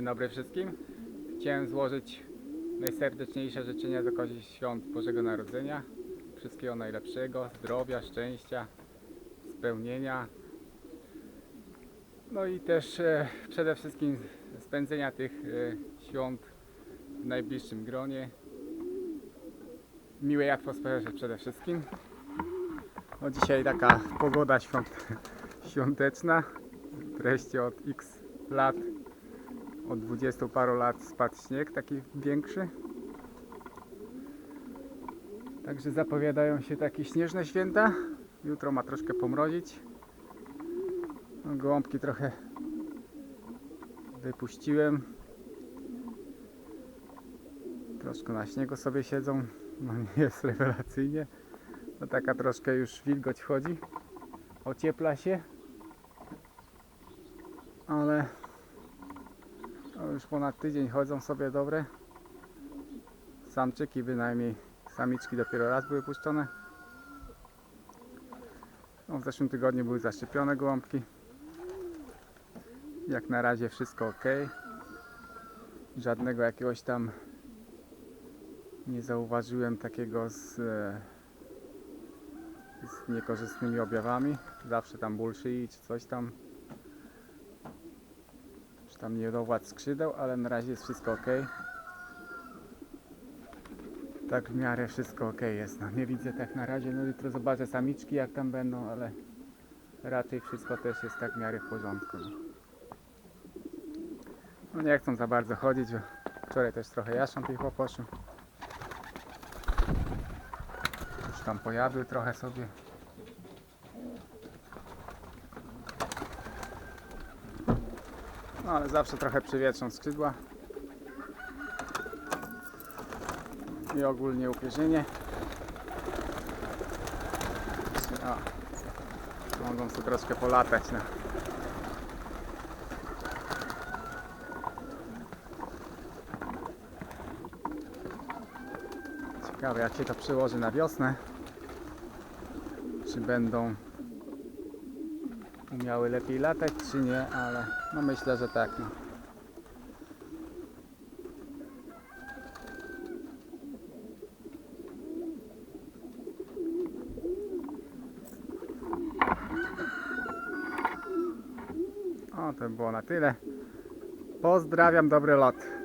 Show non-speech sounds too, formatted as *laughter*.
Dzień dobry wszystkim. Chciałem złożyć najserdeczniejsze życzenia z okazji świąt Bożego Narodzenia. Wszystkiego najlepszego, zdrowia, szczęścia, spełnienia. No i też e, przede wszystkim spędzenia tych e, świąt w najbliższym gronie. Miłej atmosferze przede wszystkim. No dzisiaj taka pogoda świąt, *laughs* świąteczna. Wreszcie od x lat od 20 paru lat spadł śnieg, taki większy. Także zapowiadają się takie śnieżne święta. Jutro ma troszkę pomrozić. No, gołąbki trochę wypuściłem. Troszkę na śniegu sobie siedzą. No nie jest rewelacyjnie. No taka troszkę już wilgoć wchodzi. Ociepla się. Ale no już ponad tydzień chodzą sobie dobre. Samczyki bynajmniej, samiczki dopiero raz były puszczone. No, w zeszłym tygodniu były zaszczepione gołąbki. Jak na razie wszystko ok. Żadnego jakiegoś tam nie zauważyłem takiego z, e, z niekorzystnymi objawami. Zawsze tam szyi czy coś tam tam niedowład skrzydeł, ale na razie jest wszystko ok. Tak w miarę wszystko ok jest. No, nie widzę tak na razie. No jutro zobaczę samiczki jak tam będą, ale raczej wszystko też jest tak w miarę w porządku. No, no nie chcą za bardzo chodzić. bo Wczoraj też trochę jaszcząb ich poszły. Już tam pojawił trochę sobie. No ale zawsze trochę przywietrzą skrzydła. I ogólnie upierzenie. O, mogą sobie troszkę polatać. No. Ciekawe jak się to przełoży na wiosnę. Czy będą umiały lepiej latać, czy nie, ale no myślę, że tak. No. O, to było na tyle. Pozdrawiam, dobry lot.